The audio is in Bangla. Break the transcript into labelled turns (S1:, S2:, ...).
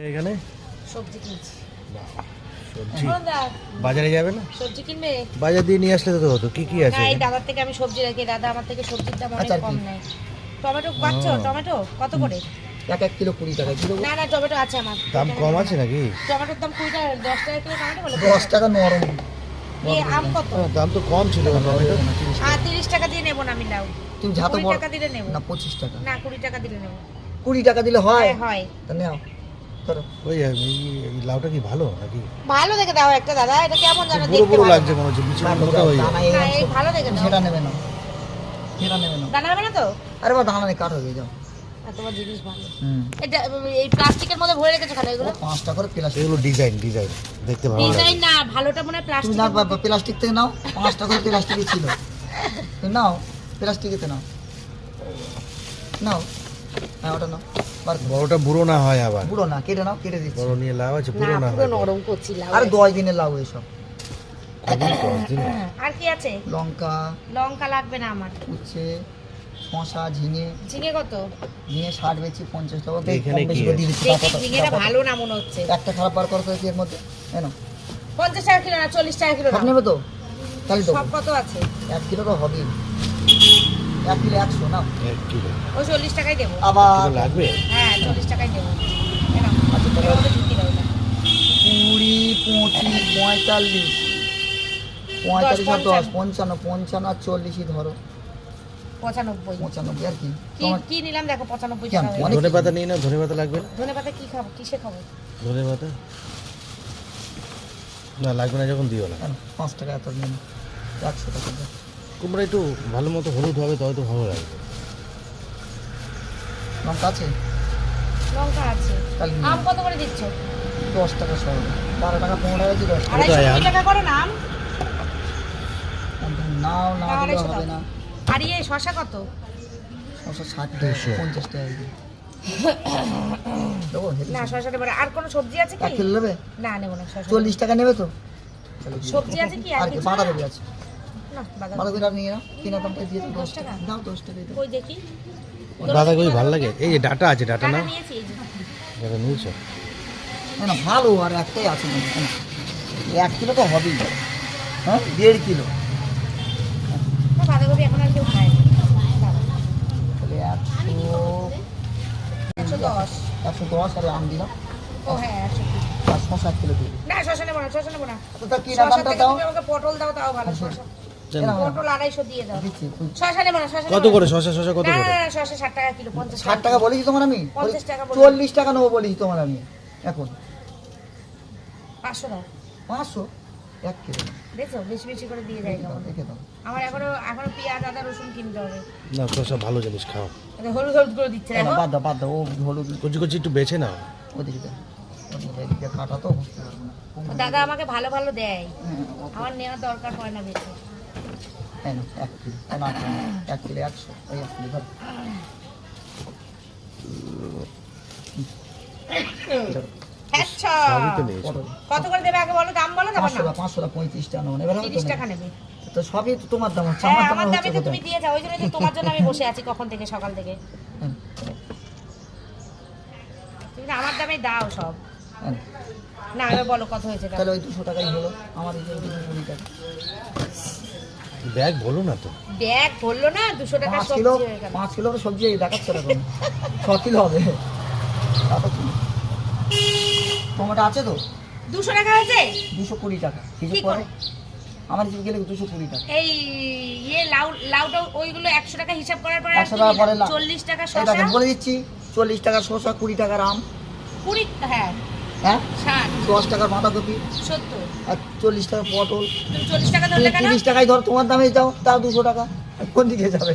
S1: এখানে?
S2: সবজি কিনছি।
S1: সবজি। বাজারে যাবে না?
S2: সবজি কিনবে?
S1: বাজার দিয়ে নিয়ে আসলে তো হতো কি কি আছে
S2: এই দাদার থেকে আমি সবজি রাখি। দাদা আমার থেকে সবজির দাম অনেক কম? নেয়। টমেটো পাচ্ছ? টমেটো? কত করে?
S3: এক এক কিলো কুড়ি টাকা কিলো
S2: না না টমেটো আছে আমার।
S1: দাম কম আছে নাকি?
S2: টমেটোর দাম কুড়ি টাকা দশ টাকা কিলো টমেটো বলে
S3: দশ টাকা নরম।
S2: আম কত?
S1: দাম তো কম ছিল টমেটো
S2: আর তিরিশ টাকা দিয়ে নেব না আমি লাউ।
S3: তুমি ঝাতো
S2: টাকা দিলে নেব।
S3: না পঁচিশ টাকা।
S2: না কুড়ি টাকা দিলে নেব।
S3: কুড়ি টাকা দিলে হয়?
S2: হ্যাঁ, হয়।
S3: তা নেও।
S1: ওই এই- লাউটা কি ভালো নাকি?
S2: ভালো দেখে দাও একটা দাদা এটা কেমন জানো দেখতে
S1: পুরো লাগছে মনে হচ্ছে বিচুন মোটা হয়ে
S3: এই
S2: না, এই
S3: অংশ-
S2: ভালো দেখে দাও।
S3: সেটা নেবে না। সেটা নেবে না।
S2: দানা হবে না তো?
S3: আরে বা দানা নেই কাঠ হয়ে যাও।
S2: তোমার জিনিস ভালো। এটা এই প্লাস্টিকের মধ্যে ভরে রেখেছো খালি এগুলো?
S3: পাঁচটা করে প্লাস্টিক।
S1: এগুলো ডিজাইন ডিজাইন দেখতে ভালো
S2: ডিজাইন না ভালোটা মনে হয় প্লাস্টিক
S3: না প্লাস্টিক থেকে নাও পাঁচটা করে প্লাস্টিকই ছিল। নাও প্লাস্টিকেতে নাও। নাও। হ্যাঁ ওটা নাও।
S1: বড়টা বুড়ো না হয় আবার।
S3: বুড়ো না কেটে নাও কেটে দিচ্ছি।
S1: বড় নিয়ে লাভ আছে
S2: না
S1: না
S2: পুরো নরম করছি লাউ
S3: আরে দশ দিনের এসব।
S1: দশ দিন
S2: আর কি আছে?
S3: লঙ্কা।
S2: লঙ্কা লাগবে না আমার।
S3: উচ্ছে শশা ঝিঙে।
S2: ঝিঙে কত?
S3: ঝিঙে ষাট বেচি পঞ্চাশ টাকা।
S1: এখানে কি
S2: ঝিঙেটা ভালো না মনে হচ্ছে?
S3: একটা খারাপ বার করতে এর মধ্যে। এনো
S2: পঞ্চাশ টাকা কিলো না চল্লিশ টাকা কিলো না?
S3: নেবে তো? তাহলে তো
S2: সব কত আছে?
S3: এক কিলো তো হবেই। এক কিলো একশো না
S1: এক কিলো।
S2: চল্লিশ টাকাই দেবো।
S3: আবার
S1: লাগবে?
S2: হ্যাঁ চল্লিশ টাকাই দেবো।
S3: আচ্ছা। কুড়ি পঁচিশ পঁয়তাল্লিশ। পঁয়তাল্লিশ আর দশ
S2: পঞ্চান্ন।
S3: পঞ্চান্ন আর চল্লিশই ধরো।
S2: পঁচানব্বই।
S3: পঁচানব্বই আর কি?
S2: কি
S3: তোমার
S2: কি নিলাম দেখো পঁচানব্বই
S1: ধনে পাতা নিয়ে না ধনে পাতা লাগবে?
S2: ধনে পাতা কি খাব? কিসে খাব?
S1: ধনে পাতা না লাগবে না যখন দিও না।
S3: কেন? পাঁচ টাকা এত নিন একশো টাকা।
S1: কুমড়া একটু ভালো মতো হলুদ হবে তবে তো ভালো লাগবে।
S3: লঙ্কা আছে?
S2: লঙ্কা আছে। আম কত করে দিচ্ছ?
S3: দশ টাকা সহ বারো টাকা পনেরো টাকা কি দশ। টাকা
S2: করে না আম।
S3: নাও না
S2: না,
S3: দিলে হবে না।
S2: আর ইয়ে শশা কত?
S3: ছশো ষাট
S1: দুশো।
S3: পঞ্চাশ টাকা দিয়ে দেবো?
S2: না শশা নেব। আর কোনো সবজি আছে কি?
S3: নেবে?
S2: না নেব না
S3: চল্লিশ টাকা নেবে তো?
S2: সবজি আছে কি? আর
S3: আর কি বাঁধাকপি আছে।
S2: না বাদাম।
S3: বাঁধাকপি আর নিয়ে নাও কিনা দামটা দিয়ে
S2: দশ টাকা?
S3: দাও দশ টাকা দাও
S2: কই দেখি?
S1: বাঁধাকপি ভালো লাগে। এই যে ডাটা আছে ডাটা না। ডাটা নিয়েছো
S3: না না ভালো আর একটাই আছে। এক কিলো তো হবেই। হ্যাঁ দেড় কিলো।
S2: না, বাঁধাকপি এখন আর কেউ খায়
S3: একশো
S2: দশ।
S3: একশো দশ আর আম দিলাম।
S2: ও হ্যাঁ একশো কুড়ি।
S3: আর শশা এক কিলো দিই
S2: না শশা নেব না শশা নেব না।
S3: তো কি দামটা দাও?
S2: আমাকে পটল দাও তাও ভালো শশা। পটল আড়াইশো দিয়ে দাও। শশা নেব না শশা
S1: কত করে? শশা শশা কত করে?
S2: শশা ষাট টাকা কিলো পঞ্চাশ
S3: ষাট টাকা বলেছি তোমার আমি?
S2: পঞ্চাশ টাকা
S3: চল্লিশ টাকা নেব বলেছি তোমার আমি। এখন।
S2: পাঁচশো দাও।
S3: পাঁচশো? এক কিলো।
S2: দেখছ? বেশি বেশি করে দিয়ে যায়
S3: রেখে দাও
S2: কেমন
S3: রেখে দাও।
S2: আমার এখনও এখনও পেঁয়াজ আদা রসুন কিনতে হবে।
S1: না শশা ভালো জিনিস খাও।
S2: হলুদ হলুদ করে দিচ্ছে
S3: বাদ দাও বাদ দাও ও হলুদ।
S1: কচি কচি একটু বেছে নাও।
S3: ওদিকে দাও কাটা তো বুঝতে পারব না।
S2: দাদা আমাকে ভালো ভালো দেয়।
S3: হ্যাঁ,
S2: আমার নেওয়ার দরকার হয় না বেশি।
S3: এই এক কিলো না, এক কিলো একশো ওই এক কিলো ধর
S2: কত করে দেবে আগে বলো? দাম বলো না
S3: পাঁচশো টাকা পঁয়ত্রিশ টাকা নেব। এবার
S2: তিরিশ টাকা নেবে।
S3: তো সবই তো তোমার দাম হচ্ছে
S2: হ্যাঁ
S3: আমার দাম হচ্ছে
S2: তুমি দিয়ে যাও। ওই জন্য তো তোমার জন্য আমি বসে আছি কখন থেকে সকাল থেকে। তুমি আমার দামে দাও সব।
S3: হ্যাঁ।
S2: না এবার বলো কত হয়েছে
S3: তাহলে ওই দুশো টাকাই হলো। আমার এই দুশো টাকা।
S1: ব্যাগ বলো না তো?
S2: ব্যাগ বলল না দুশো টাকা
S3: পাঁচ কিলো পাঁচ কিলো সবজি দেখাচ্ছে এরকম। ছ কিলো হবে। টমেটো আছে তো?
S2: দুশো টাকা হয়েছে?
S3: দুশো কুড়ি টাকা। কিছু পরে?
S2: করে?
S3: আমার হিসেবে গেলে দুশো কুড়ি টাকা।
S2: এই ইয়ে লাউ লাউটা ওইগুলো একশো টাকা হিসাব করার পরে
S3: একশো টাকা পরে
S2: চল্লিশ টাকা শসা?
S3: বলে দিচ্ছি চল্লিশ টাকার শসা কুড়ি টাকার আম
S2: কুড়ি হ্যাঁ।
S3: হ্যাঁ? দশ টাকার বাঁধাকপি আর চল্লিশ টাকা পটল।
S2: চল্লিশ টাকা
S3: তিরিশ টাকায় ধর তোমার দামে যাও তাও দুশো টাকা। কোন দিকে যাবে?